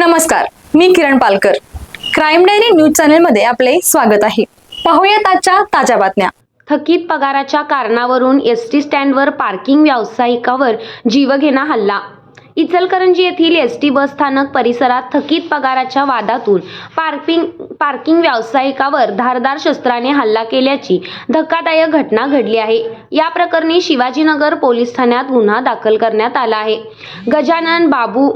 नमस्कार मी Kiran Palkar. Crime diary news चॅनलमध्ये आपले स्वागत आहे. पाहूयात आजच्या ताज्या बातम्या. थकीत पगाराच्या कारणावरून एस टी स्टँडवर पार्किंग व्यावसायिकावर जीवघेणा हल्ला. इचलकरंजी येथील एस टी बस स्थानक परिसरात थकीत पगाराच्या वादातून पार्किंग पार्किंग व्यावसायिकावर धारदार शस्त्राने हल्ला केल्याची धक्कादायक घटना घडली आहे. या प्रकरणी शिवाजीनगर पोलीस ठाण्यात गुन्हा दाखल करण्यात आला आहे. गजानन बाबू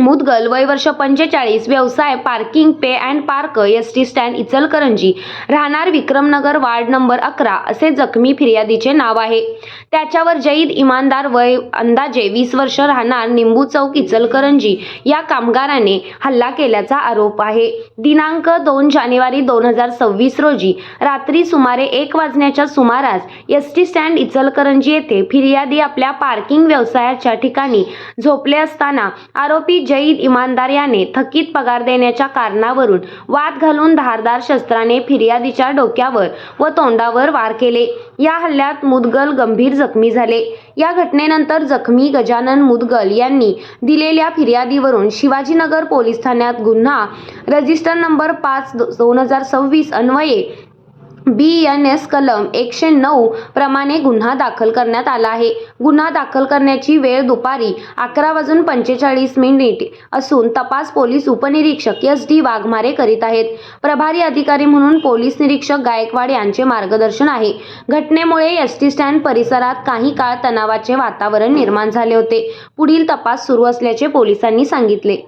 मुदगल वय वर्ष पंचेचाळीस व्यवसाय parking pay and park S T stand Ichalkaranji. राहणार विक्रमनगर वार्ड नंबर अकरा असे जखमी फिर्यादीचे नाव आहे. त्याच्यावर जईद इमानदार वय अंदाजे वीस वर्ष राहणार निंबू चौक इचलकरंजी या कामगाराने हल्ला केल्याचा आरोप आहे. दिनांक दोन जानेवारी दोन हजार सव्वीस रोजी रात्री सुमारे एक वाजण्याच्या सुमारास एस टी स्टँड इचलकरंजी येथे फिर्यादी आपल्या पार्किंग व्यवसायाच्या ठिकाणी झोपले असताना आरोपी जईद इमानदार याने थकीत पगार देण्याच्या कारणावरून वाद घालून धारदार शस्त्राने फिर्यादीच्या डोक्यावर व तोंडावर वार केले. या हल्ल्यात मुदगल गंभीर जखमी झाले. या घटनेनंतर जखमी गजानन मुदगल यांनी दिलेल्या फिर्यादीवरून शिवाजीनगर पोलीस ठाण्यात गुन्हा. रजिस्टर नंबर पाच दोन हजार सव्वीस अन्वये बी एन एस कलम एकशे नऊ प्रमाणे गुन्हा दाखल करण्यात आला आहे. गुन्हा दाखल करण्याची वेळ दुपारी अकरा वाजून पंचेचाळीस मिनिट असून तपास पोलीस उपनिरीक्षक एस डी वाघमारे करीत आहेत. प्रभारी अधिकारी म्हणून पोलीस निरीक्षक गायकवाड यांचे मार्गदर्शन आहे. घटनेमुळे एस टी स्टँड परिसरात काही काळ तणावाचे वातावरण निर्माण झाले होते. पुढील तपास सुरू असल्याचे पोलिसांनी सांगितले.